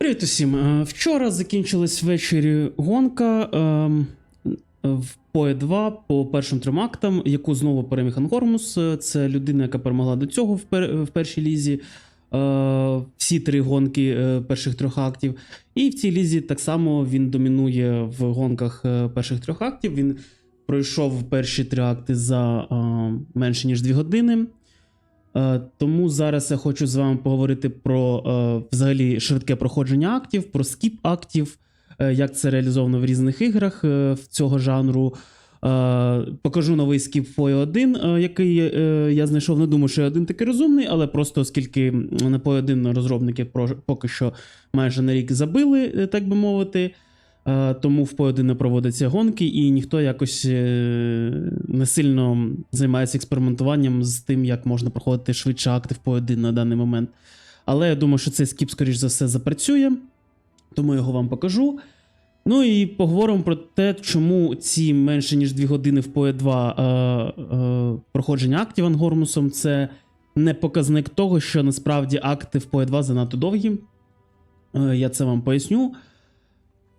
Привіт усім. Е, Вчора закінчилась ввечері гонка ем, в PoE 2 по першим трьом актам, яку знову переміг Ангормус. Е, Це людина, яка перемогла до цього в, пер- в першій лізі. Е, Всі три гонки перших трьох актів. І в цій лізі так само він домінує в гонках перших трьох актів. Він пройшов перші три акти за менше ніж дві години. Е, Тому зараз я хочу з вами поговорити про е, взагалі швидке проходження актів, про скіп актів, е, як це реалізовано в різних іграх в цього жанру. Покажу новий скіп FOI 1, е, який я знайшов. Не думаю, що я один такий розумний, але просто оскільки на FOI 1 розробники поки що майже на рік забили, так би мовити. Е, Тому в 1 не проводяться гонки, і ніхто якось е, не сильно займається експериментуванням з тим, як можна проходити швидше акти в 1 на даний момент. Але я думаю, що цей скіп, скоріш за все, запрацює, тому його вам покажу. Ну і поговоримо про те, чому ці менше ніж 2 години в PoE 2 е, е, проходження актів Ангормусом це не показник того, що насправді акти в PoE 2 занадто довгі. Е, я це вам поясню.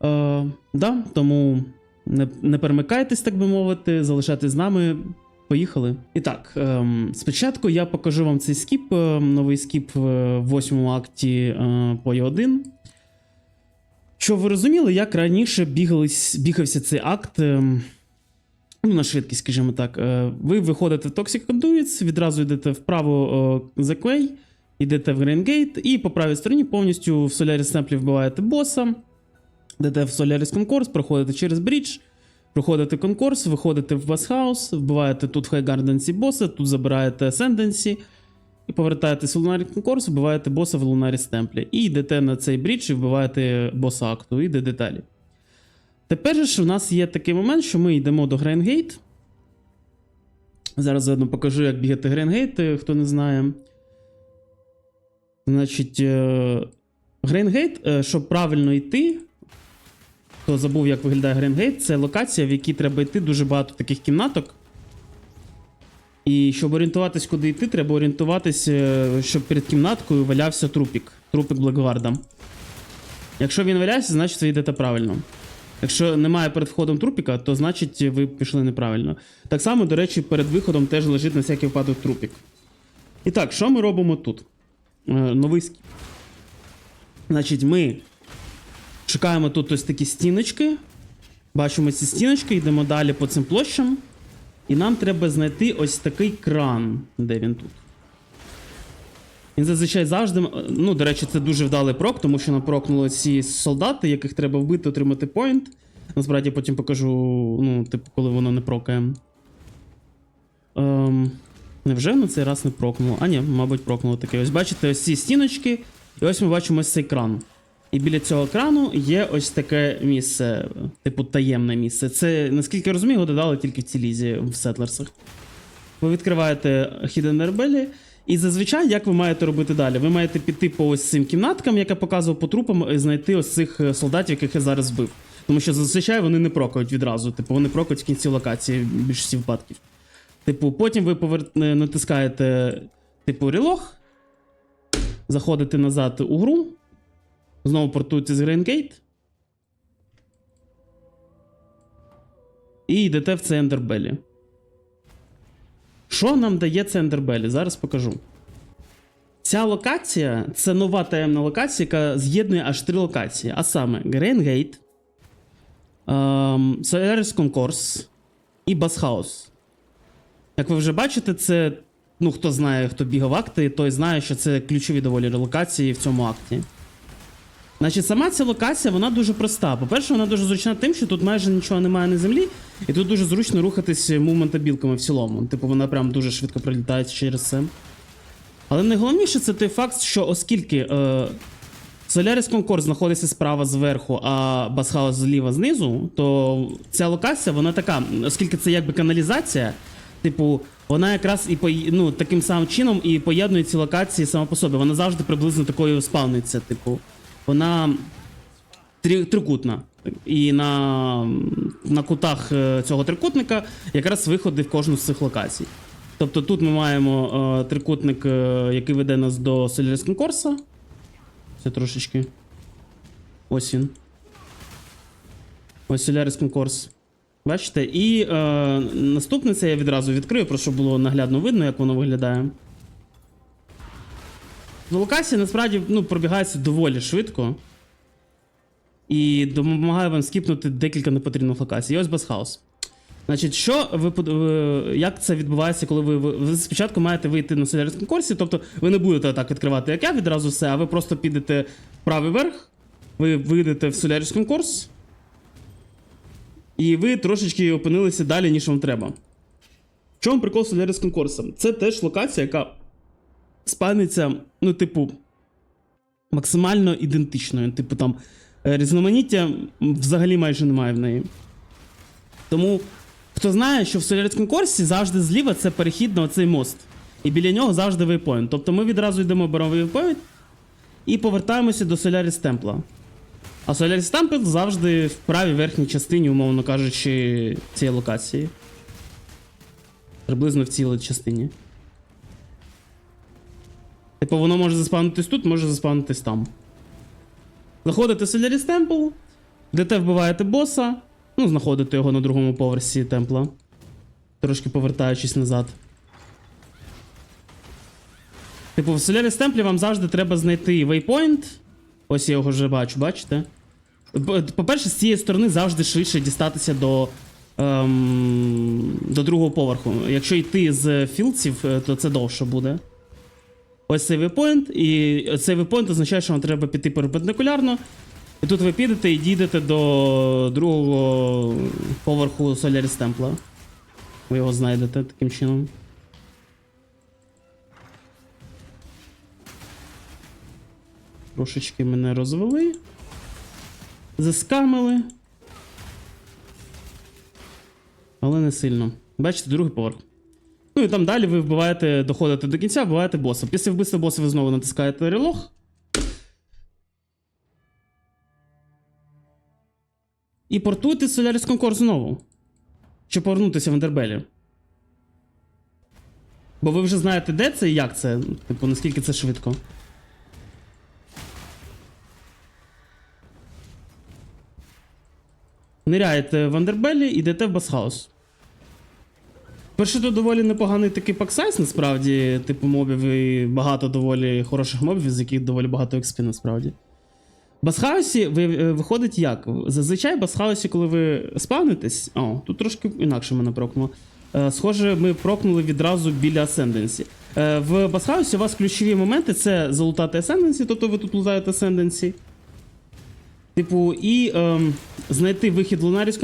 Е, да, тому не, не перемикайтесь, так би мовити, залишайтесь з нами. Поїхали. І так, ем, спочатку я покажу вам цей скіп, е, новий скіп в восьмому акті е, по 1. Щоб ви розуміли, як раніше бігались, бігався цей акт. ем, Ну, на швидкість, скажімо так. Е, Ви виходите в Toxic Conduits, відразу йдете вправо е, за Quay, йдете в Grain Gate, і по правій стороні повністю в Solaris Temple вбиваєте боса, в Solaris Concourse, проходите через брідж, проходите конкурс, виходите в Басхаус, вбиваєте тут Gardensі боса, тут забираєте Ascendancy, і повертаєтесь в Lunaris Concourse, вбиваєте боса в Lunaris Temple. І йдете на цей брідж і вбиваєте боса акту, і йде деталі. Тепер ж у нас є такий момент, що ми йдемо до Грейнгейт. Зараз заодно покажу, як бігати Грейнгейт, е, хто не знає. Значить, Грейнгейт, е, щоб правильно йти, хто забув, як виглядає Грейнгейт, це локація, в якій треба йти дуже багато таких кімнаток. І щоб орієнтуватись, куди йти, треба орієнтуватись, е, щоб перед кімнаткою валявся трупік. Трупік Блекварда. Якщо він валявся, значить ви йдете правильно. Якщо немає перед входом трупіка, то значить ви пішли неправильно. Так само, до речі, перед виходом теж лежить на всякий випадок трупік. І так, що ми робимо тут? Е, новий скіп. Значить, ми шукаємо тут ось такі стіночки. Бачимо ці стіночки, йдемо далі по цим площам. І нам треба знайти ось такий кран. Де він тут? Він зазвичай завжди. Ну, до речі, це дуже вдалий прок, тому що нам прокнули ці солдати, яких треба вбити, отримати поінт. Насправді потім покажу, ну, типу, коли воно не прокає. Ем, невже на цей раз не прокнуло? А, ні, мабуть, прокнуло таке. Ось бачите, ось ці стіночки, і ось ми бачимо ось цей кран. І біля цього крану є ось таке місце, типу таємне місце. Це, наскільки я розумію, його додали тільки в цій лізі в Сетлерсах. Ви відкриваєте Hidden Rebelli, і зазвичай, як ви маєте робити далі? Ви маєте піти по ось цим кімнаткам, як я показував по трупам, і знайти ось цих е, солдатів, яких я зараз збив. Тому що зазвичай вони не прокають відразу. Типу, вони прокають в кінці локації в більшості випадків. Типу, потім ви повер... е, натискаєте, типу, релог, заходите назад у гру, знову портуєте з Грейнгейт. І йдете в Ендербелі. Що нам дає це Ендербелі? Зараз покажу. Ця локація це нова таємна локація, яка з'єднує аж три локації. А саме Грейнгейт, ем, Solaris Concourse і Басхаус. Як ви вже бачите, це. Ну, хто знає, хто бігав акти, той знає, що це ключові доволі локації в цьому акті. Значить, сама ця локація, вона дуже проста. По-перше, вона дуже зручна тим, що тут майже нічого немає на землі, і тут дуже зручно рухатись мувментабілками в цілому. Типу, вона прям дуже швидко пролітає через це. Але найголовніше це той факт, що оскільки е, Solaris Concourse знаходиться справа зверху, а Басхаус зліва знизу, то ця локація, вона така, оскільки це якби каналізація, типу, вона якраз і пої- ну, таким самим чином і поєднує ці локації сама по собі. Вона завжди приблизно такою спавниться, типу. Вона трикутна. І на, на кутах е, цього трикутника якраз виходи в кожну з цих локацій. Тобто тут ми маємо е, трикутник, е, який веде нас до Solaris Concourse. Це трошечки Ось він. Ось Solaris Concourse. Бачите? І е, наступне це я відразу відкрию, просто щоб було наглядно видно, як воно виглядає. Локація насправді ну, пробігається доволі швидко. І допомагає вам скіпнути декілька непотрібних локацій. І ось Басхаус. Значить, що ви як це відбувається, коли ви, ви, спочатку маєте вийти на Solaris конкурсі, тобто ви не будете так відкривати, як я відразу все, а ви просто підете правий верх, ви вийдете в Solaris конкурс, і ви трошечки опинилися далі, ніж вам треба. В чому прикол Solaris конкурсу? Це теж локація, яка спавниться, ну, типу, максимально ідентичною. Типу там е, різноманіття взагалі майже немає в неї. Тому, хто знає, що в Solaris конкурсі завжди зліва це перехід на оцей мост. І біля нього завжди вейпоінт. Тобто ми відразу йдемо беремо вейпоінт і повертаємося до Solaris Темпла. А Solaris Temple завжди в правій верхній частині, умовно кажучи, цієї локації. Приблизно в цілій частині. Типу, воно може заспавнитись тут, може заспавнитись там. Заходите в Solaris Temple, йдете вбиваєте боса, ну, знаходите його на другому поверсі темпла. Трошки повертаючись назад. Типу, в Solaris Temple вам завжди треба знайти waypoint. Ось я його вже бачу, бачите? По- По-перше, з цієї сторони завжди швидше дістатися до, ем, до другого поверху. Якщо йти з філдсів, е, то це довше буде. Ось цей вейпоінт, і цей вейпоінт означає, що вам треба піти перпендикулярно. І тут ви підете і дійдете до другого поверху Solaris Темпла. Ви його знайдете таким чином. Трошечки мене розвели. Заскамили. Але не сильно. Бачите, другий поверх. Ну і там далі ви вбиваєте, доходите до кінця, вбиваєте боса. Після вбивства боса ви знову натискаєте релог. І портуйте Solaris Concord знову. Щоб повернутися в Ендербелі. Бо ви вже знаєте, де це і як це. Типу, наскільки це швидко. Ниряєте в Андербелі, йдете в Басхаус. Перше, то доволі непоганий такий паксайз, насправді, типу мобів і багато доволі хороших мобів, з яких доволі багато експі, насправді. В Басхаусі ви, е, виходить як? Зазвичай в Басхаусі, коли ви спавнитесь. О, тут трошки інакше мене прокнуло. Е, схоже, ми прокнули відразу біля. Е, в Басхаусі у вас ключові моменти це залутати Ascendancy, тобто ви тут лутаєте Ascendancy. Типу, і ем, знайти вихід в Lunaris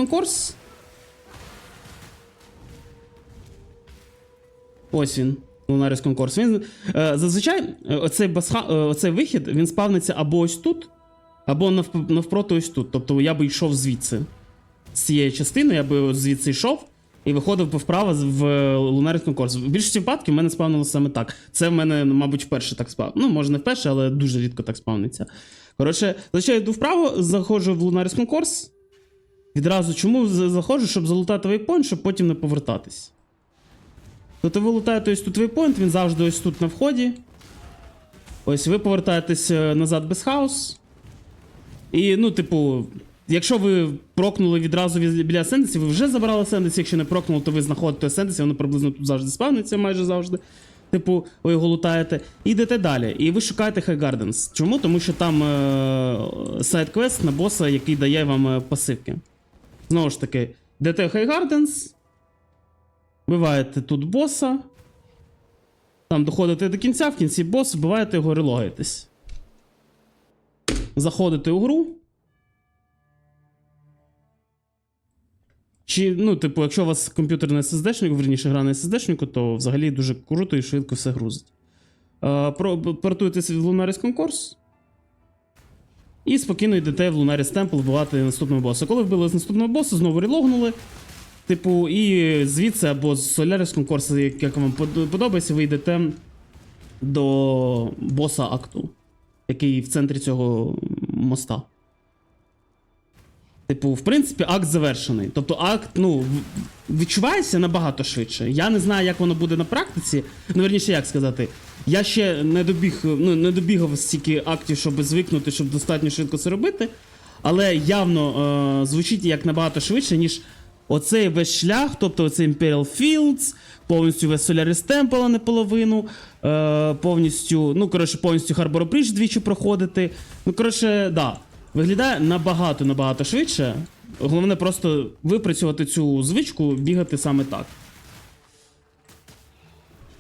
Ось він. Lunaris Concourse. Він, е, зазвичай е, оцей, басха, е, оцей вихід він спавниться або ось тут, або навп- навпроти ось тут. Тобто я би йшов звідси. З цієї частини, я би звідси йшов і виходив би вправо в Lunaris Concourse. В більшості випадків в мене спавнилося саме так. Це в мене, мабуть, вперше так спав. Ну, може, не вперше, але дуже рідко так спавниться. Коротше, зазвичай йду вправо, заходжу в Lunaris Concourse. Відразу чому заходжу, щоб залутати вейпоінт, щоб потім не повертатись. Тобто ви лутаєте ось тут вейпоінт, він завжди ось тут на вході. Ось ви повертаєтесь е, назад без хаос. І, ну, типу, якщо ви прокнули відразу біля Асценденсі, ви вже забрали Асценденсі, якщо не прокнули, то ви знаходите Асценденсі, воно приблизно тут завжди спавниться, майже завжди. Типу, ви його лутаєте. І йдете далі. І ви шукаєте High Gardens. Чому? Тому що там е- сайд-квест на боса, який дає вам е, пасивки. Знову ж таки, йдете High Gardens, Вбиваєте тут боса. Там доходите до кінця, в кінці бос, вбиваєте його, релогаєтесь. Заходите у гру. Чи, ну, типу, якщо у вас комп'ютер на SSD-шнику, верніше гра на SSD-шнику, то взагалі дуже круто і швидко все грузить. Е, про, портуєтесь в Lunaris Concourse. І спокійно йдете в Lunaris Temple вбивати наступного боса. Коли вбили з наступного боса, знову релогнули. Типу, і звідси або з Solaris Concourse, як, вам подобається, ви йдете до боса акту, який в центрі цього моста. Типу, в принципі, акт завершений. Тобто акт, ну, відчувається набагато швидше. Я не знаю, як воно буде на практиці. Ну, верніше, як сказати. Я ще не добіг, ну, не добігав стільки актів, щоб звикнути, щоб достатньо швидко це робити. але явно е, звучить як набагато швидше, ніж оцей весь шлях, тобто оцей Imperial Fields, повністю весь Solaris Temple наполовину, е, повністю, ну, коротше, повністю Harbor Bridge двічі проходити. Ну, коротше, да. Виглядає набагато набагато швидше. Головне просто випрацювати цю звичку, бігати саме так.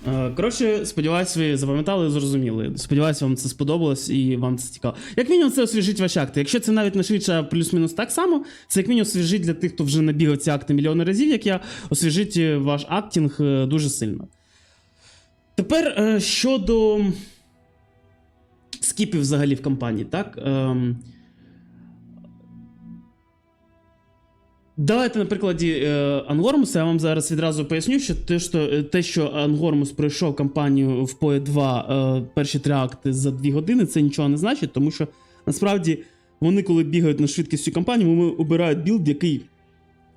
Е, Коротше, сподіваюсь, ви запам'ятали і зрозуміли. Сподіваюсь, вам це сподобалось і вам це цікаво. Як мінімум, це освіжить ваші акти. Якщо це навіть не швидше, а плюс-мінус так само, це як мінімум освіжить для тих, хто вже набігав ці акти мільйони разів, як я, освіжить е, ваш актінг е, дуже сильно. Тепер щодо скіпів взагалі в кампанії, так? Давайте на прикладі е, Ангормуса я вам зараз відразу поясню, що те, що, е, те, що Ангормус пройшов кампанію в PoE 2 е, перші три акти за дві години, це нічого не значить, тому що насправді вони, коли бігають на швидкість цю кампанію, вони обирають білд, який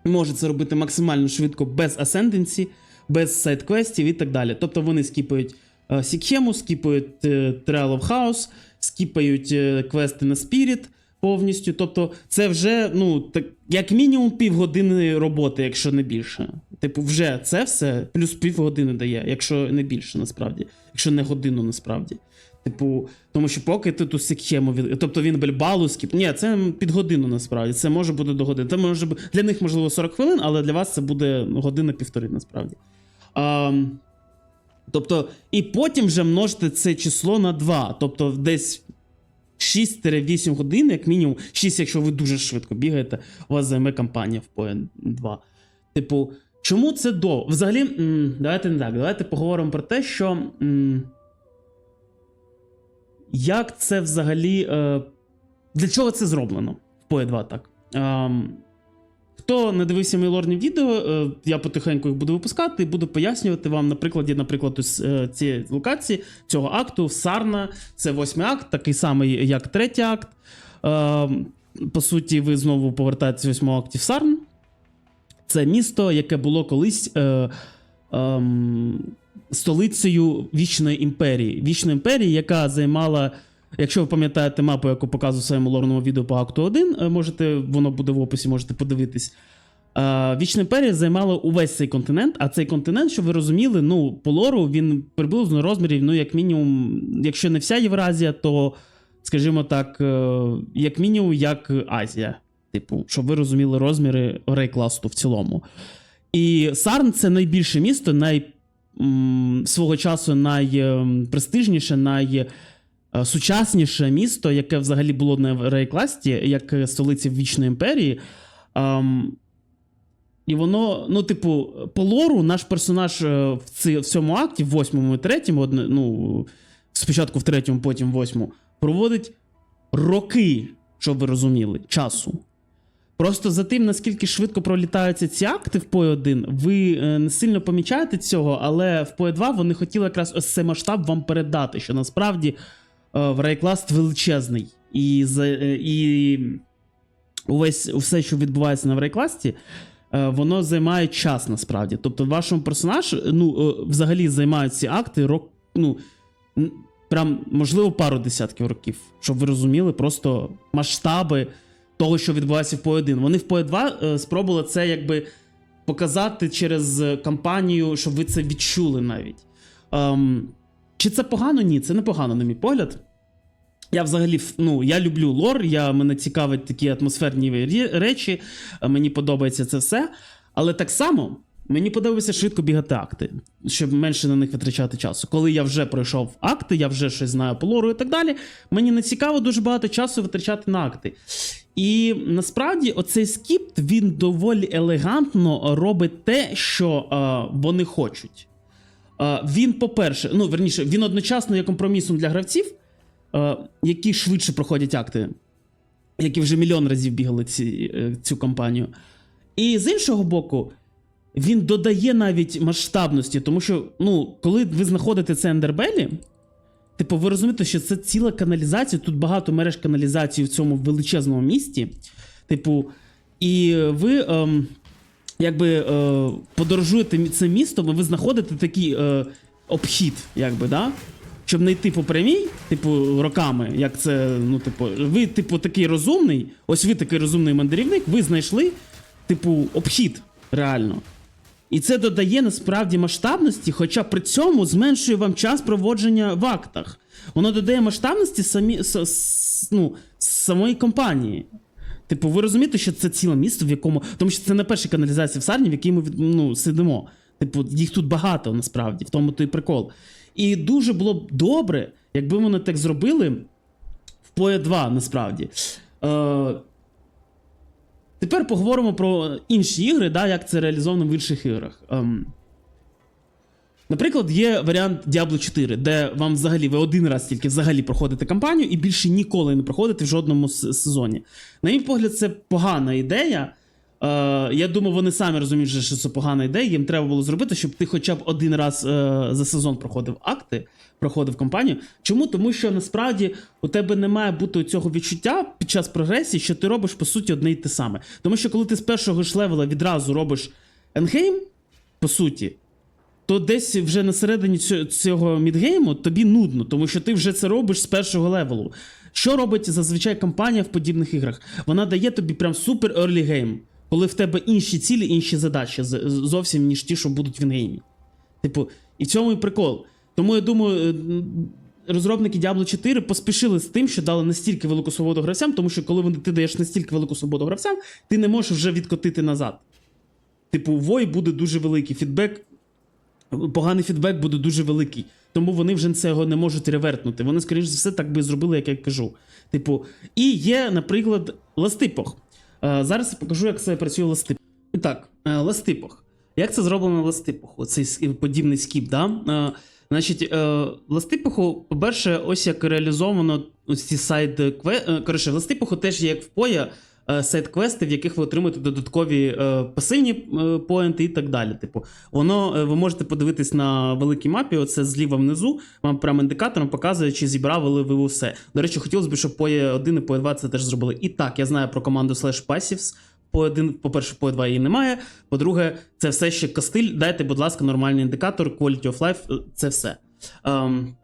може це робити максимально швидко без асценденсі, без сайт-квестів і так далі. Тобто вони скіпають Сікхему, скіпають Trial of House, скіпають квести на Spirit повністю. Тобто, це вже, ну, так, як мінімум півгодини роботи, якщо не більше. Типу, вже це все плюс півгодини дає, якщо не більше, насправді, якщо не годину насправді. Типу, тому що поки ти ту сікхему від... Тобто він бельбалу скіп. Ні, це під годину насправді. Це може бути до години. Це може бу- для них можливо 40 хвилин, але для вас це буде ну, година-півтори насправді. А, тобто, і потім вже множити це число на 2. Тобто, десь 6-8 годин, як мінімум, 6, якщо ви дуже швидко бігаєте, у вас займе кампанія в PoE 2. Типу, чому це до? Взагалі, давайте не так. Давайте поговоримо про те, що. Як це взагалі. Е, для чого це зроблено в PoE 2 так? Хто не дивився мої лорні відео, е, я потихеньку їх буду випускати і буду пояснювати вам на прикладі, наприклад, ось, е, цієї локації, цього акту, Сарна, це восьмий акт, такий самий, як третій акт. Ем, по суті, ви знову повертаєтесь восьмого акті в Сарн. Це місто, яке було колись е, ем, столицею Вічної імперії. Вічної імперії, яка займала. Якщо ви пам'ятаєте мапу, яку показував в своєму лорному відео по акту 1, е, можете, воно буде в описі, можете подивитись. Е, Вічна імперія займала увесь цей континент, а цей континент, щоб ви розуміли, ну, по лору він приблизно розмірів, ну, як мінімум, якщо не вся Євразія, то, скажімо так, е, як мінімум, як Азія. Типу, щоб ви розуміли розміри рейкласту в цілому. І Сарн це найбільше місто, най, свого часу найпрестижніше, найсучасніше місто, яке взагалі було на рейкласті, як столиця Вічної імперії. Ем, і воно, ну, типу, по лору наш персонаж е, в, ці, в цьому акті, в восьмому і третьому, одне- ну, спочатку в третьому, потім в восьмому, проводить роки, щоб ви розуміли, часу. Просто за тим, наскільки швидко пролітаються ці акти в PoE 1, ви е, не сильно помічаєте цього, але в PoE 2 вони хотіли якраз ось цей масштаб вам передати, що насправді е, в Рейкласт величезний. І, е, і увесь, все, що відбувається на Рейкласті, е, воно займає час насправді. Тобто, вашому персонаж, ну, е, взагалі займають ці акти рок, ну, прям, можливо, пару десятків років, щоб ви розуміли просто масштаби того, що відбувається в PoE 1. Вони в PoE 2 е, спробували це якби показати через е, кампанію, щоб ви це відчули навіть. Ем, чи це погано? Ні, це не погано, на мій погляд. Я взагалі ну, я люблю лор, я, мене цікавить такі атмосферні речі, е, мені подобається це все. Але так само мені подобається швидко бігати акти, щоб менше на них витрачати часу. Коли я вже пройшов акти, я вже щось знаю по лору і так далі. Мені не цікаво дуже багато часу витрачати на акти. І насправді оцей скіпт він доволі елегантно робить те, що е, вони хочуть. Він, по-перше, ну верніше, він одночасно є компромісом для гравців, які швидше проходять акти, які вже мільйон разів бігали ці, е, цю кампанію. І з іншого боку, він додає навіть масштабності, тому що, ну, коли ви знаходите це ендербелі, Типу, ви розумієте, що це ціла каналізація, тут багато мереж каналізації в цьому величезному місті. Типу, і ви ем, якби е, подорожуєте цим містом, і ви знаходите такий е, обхід, якби, да? щоб не йти по прямій, типу, роками, як це, ну, типу, ви, типу, такий розумний, ось ви такий розумний мандрівник, ви знайшли, типу, обхід реально. І це додає насправді масштабності, хоча при цьому зменшує вам час проводження в актах. Воно додає масштабності самі, ну, самої компанії. Типу, ви розумієте, що це ціле місто, в якому. Тому що це не перша каналізація в Сарні, в якій ми ну, сидимо. Типу, їх тут багато насправді, в тому то і прикол. І дуже було б добре, якби вони так зробили в PoE 2, насправді. Е, тепер поговоримо про інші ігри, да, як це реалізовано в інших іграх. Ем, Наприклад, є варіант Diablo 4, де вам взагалі ви один раз тільки взагалі проходите кампанію і більше ніколи не проходите в жодному сезоні. На мій погляд, це погана ідея. Е, я думаю, вони самі розуміють, що це погана ідея. Їм треба було зробити, щоб ти хоча б один раз е, за сезон проходив акти, проходив кампанію. Чому? Тому що насправді у тебе не має бути цього відчуття під час прогресії, що ти робиш по суті одне й те саме. Тому що коли ти з першого ж левела відразу робиш Енгейм, по суті, то десь вже на середині цього, мідгейму тобі нудно, тому що ти вже це робиш з першого левелу. Що робить зазвичай компанія в подібних іграх? Вона дає тобі прям супер early game, коли в тебе інші цілі, інші задачі зовсім ніж ті, що будуть в інгеймі. Типу, і в цьому і прикол. Тому я думаю, е, розробники Diablo 4 поспішили з тим, що дали настільки велику свободу гравцям, тому що коли ти даєш настільки велику свободу гравцям, ти не можеш вже відкотити назад. Типу, вой буде дуже великий фідбек поганий фідбек буде дуже великий. Тому вони вже цього не можуть ревертнути. Вони, скоріш за все, так би зробили, як я кажу. Типу, і є, наприклад, ластипох. Е, зараз я покажу, як це працює ластипох. І так, е, ластипох. Як це зроблено ластипоху? Цей подібний скіп, да? Е, значить, ластипоху, по-перше, ось як реалізовано ці сайт квести. Коротше, ластипоху теж є як в поя сайт-квести, в яких ви отримуєте додаткові е, пасивні е, поінти і так далі. Типу, воно е, ви можете подивитись на великій мапі, оце зліва внизу, вам прям індикатором показує, чи зібрали ви усе. До речі, хотілося б, щоб PoE 1 і PoE 2 це теж зробили. І так, я знаю про команду slash passives. По один, по-перше, по 2 її немає. По-друге, це все ще костиль. Дайте, будь ласка, нормальний індикатор, quality of life, е, це все. Ем,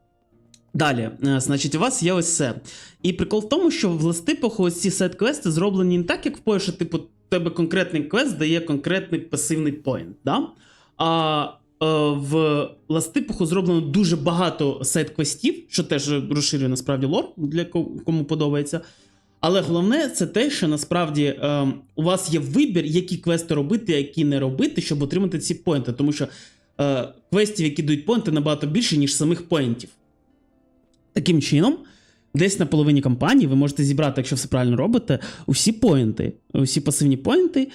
Далі, е, значить, у вас є ось це. І прикол в тому, що в ластипаху ось ці сет-квести зроблені не так, як в що типу, тебе конкретний квест дає конкретний пасивний поінт. Да? А е, в ластипаху зроблено дуже багато сайт-квестів, що теж розширює насправді лор для кому подобається. Але головне це те, що насправді е, у вас є вибір, які квести робити, які не робити, щоб отримати ці поінти. Тому що е, квестів, які дають поінти, набагато більше, ніж самих поінтів. Таким чином, десь на половині кампанії ви можете зібрати, якщо все правильно робите, усі поінти, усі пасивні поінти,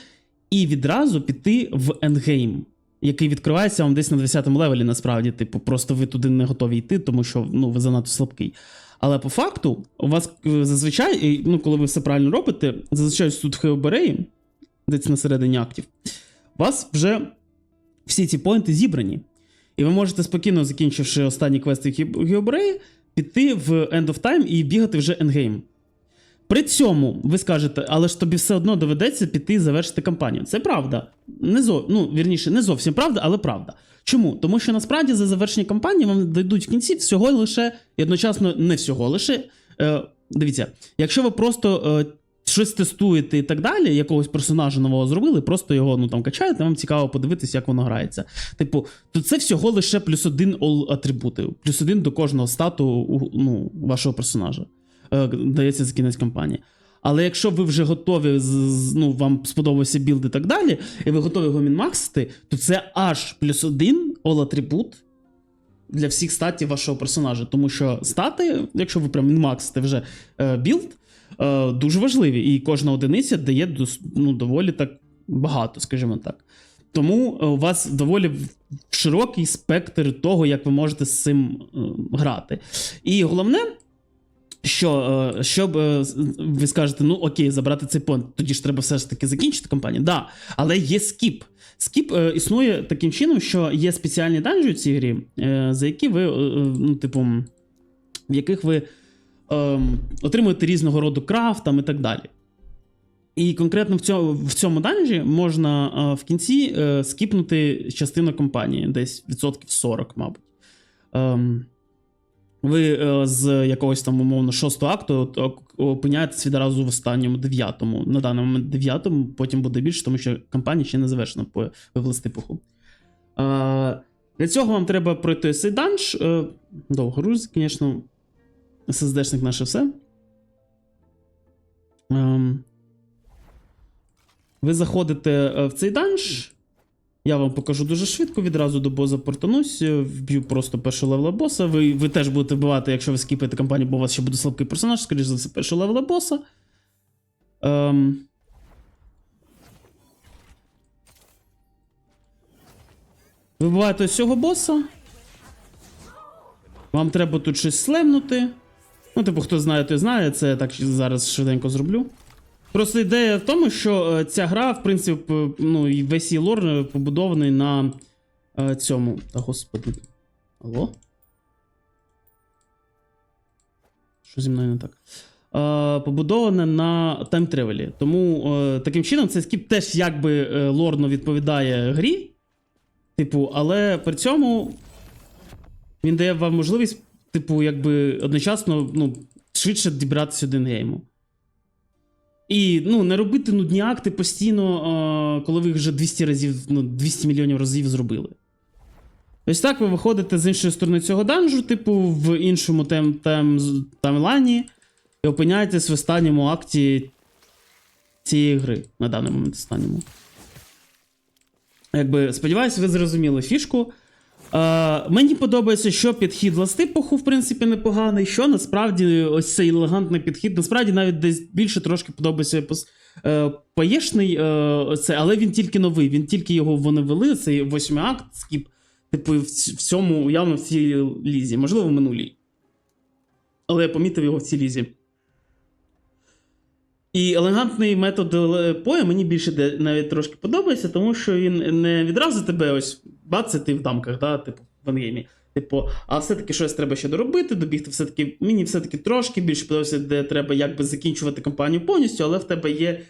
і відразу піти в ендгейм, який відкривається вам десь на 20-му левелі, насправді. Типу, просто ви туди не готові йти, тому що ну, ви занадто слабкий. Але по факту, у вас е, зазвичай, ну, коли ви все правильно робите, зазвичай тут в Хеобереї, десь на середині актів, у вас вже всі ці поінти зібрані. І ви можете спокійно, закінчивши останні квести Ге- Геобреї, піти в End of Time і бігати вже ендгейм. При цьому ви скажете, але ж тобі все одно доведеться піти і завершити кампанію. Це правда. Не зо... Ну, вірніше, не зовсім правда, але правда. Чому? Тому що насправді за завершення кампанії вам дійдуть в кінці всього лише, і одночасно не всього лише. Е, дивіться, якщо ви просто е, щось тестуєте і так далі, якогось персонажа нового зробили, просто його ну, там качаєте, вам цікаво подивитися, як воно грається. Типу, то це всього лише плюс один all атрибути, плюс один до кожного стату ну, вашого персонажа. Е, дається за кінець кампанії. Але якщо ви вже готові, ну, вам сподобався білд і так далі, і ви готові його мінмаксити, то це аж плюс один all атрибут для всіх статів вашого персонажа. Тому що стати, якщо ви прям мінмаксите вже е, білд, е, дуже важливі. І кожна одиниця дає ну, доволі так багато, скажімо так. Тому е, у вас доволі широкий спектр того, як ви можете з цим грати. І головне, що е, щоб е, ви скажете, ну окей, забрати цей понт, тоді ж треба все ж таки закінчити кампанію. Да, але є скіп. Скіп е, існує таким чином, що є спеціальні данжі у цій грі, за які ви, ну, типу, в яких ви е, отримуєте різного роду крафт там і так далі. І конкретно в цьому, в цьому данжі можна е, в кінці е, скіпнути частину кампанії, десь відсотків 40, мабуть. Ем, ви е, з якогось там умовно шостого акту опиняєтесь відразу в останньому дев'ятому. На даний момент дев'ятому, потім буде більше, тому що кампанія ще не завершена по властипуху. Для цього вам треба пройти цей данж. Е, довго груз, звісно. SSD-шник наше все. Ем, ви заходите е, в цей данж. Я вам покажу дуже швидко, відразу до боза портанусь, е, вб'ю просто першого левела боса. Ви, ви теж будете вбивати, якщо ви скіпаєте кампанію, бо у вас ще буде слабкий персонаж, скоріш за все, першого левела боса. Ем... Ви вбиваєте ось цього боса. Вам треба тут щось слемнути. Ну, типу, хто знає, той знає, це я так зараз швиденько зроблю. Просто ідея в тому, що е, ця гра, в принципі, п- ну, і весь її лор е, побудований на е, цьому. Та господи. Алло? Що зі мною не так? Е, побудоване на таймтревелі. Тому е, таким чином цей скіп теж якби е, лорно відповідає грі. Типу, але при цьому він дає вам можливість, типу, якби одночасно ну, швидше дібратися до гейму. І ну, не робити нудні акти постійно, коли ви їх вже 200 разів, ну, 200 мільйонів разів зробили. Ось так ви виходите з іншої сторони цього данжу, типу, в іншому тем, тем, таймлайні, і опиняєтесь в останньому акті цієї гри на даний момент останньому. Якби, сподіваюся, ви зрозуміли фішку. Е, мені подобається, що підхід Ластипуху, в принципі, непоганий, що насправді ось цей елегантний підхід, насправді навіть десь більше трошки подобається е, паєшний, е, оце, але він тільки новий, він тільки його вони вели, цей восьмий акт, скіп, типу, в цьому, явно в цій лізі, можливо, в минулій. Але я помітив його в цій лізі. І елегантний метод е, поя мені більше навіть трошки подобається, тому що він не відразу тебе ось бац, ти в дамках, да, типу, в ангеймі. Типу, а все-таки щось треба ще доробити, добігти все-таки. Мені все-таки трошки більше подобається, де треба якби закінчувати кампанію повністю, але в тебе є,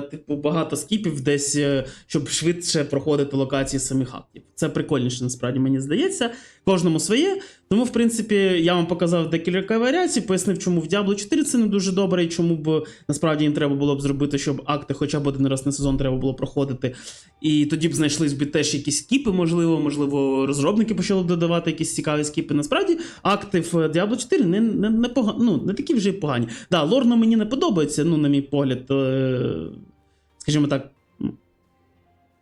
типу, багато скіпів десь, е, щоб швидше проходити локації самих актів. Це прикольніше, насправді, мені здається. Кожному своє. Тому, в принципі, я вам показав декілька варіацій, пояснив, чому в Diablo 4 це не дуже добре, і чому б насправді їм треба було б зробити, щоб акти хоча б один раз на сезон треба було проходити. І тоді б знайшлись б теж якісь скіпи, можливо, можливо, розробники почали б додавати якісь цікаві скіпи. Насправді, акти в Diablo 4 не, не, не, пога... ну, не такі вже й погані. Да, лорно мені не подобається, ну, на мій погляд, е... скажімо так,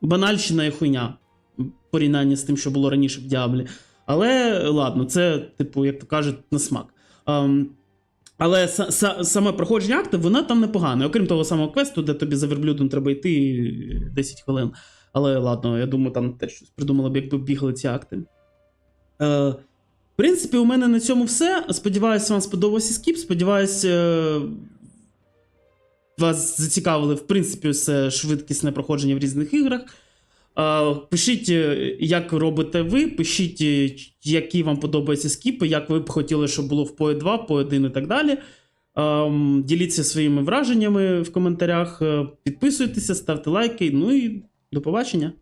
банальщина і хуйня в порівнянні з тим, що було раніше в Діаблі. Але ладно, це, типу, як то кажуть, на смак. Ем, але са- са- саме проходження акти, вона там непогане. Окрім того самого квесту, де тобі за верблюдом треба йти 10 хвилин. Але ладно, я думаю, там теж щось придумали б, якби бігали ці акти. Е, в принципі, у мене на цьому все. Сподіваюся, вам сподобався скіп. Сподіваюся, е, вас зацікавили, в принципі, все швидкісне проходження в різних іграх. Пишіть, е, як робите ви, пишіть, е, які вам подобаються скіпи, як ви б хотіли, щоб було в PoE 2, PoE 1 і так далі. Діліться своїми враженнями в коментарях, е, підписуйтеся, ставте лайки. Ну і до побачення.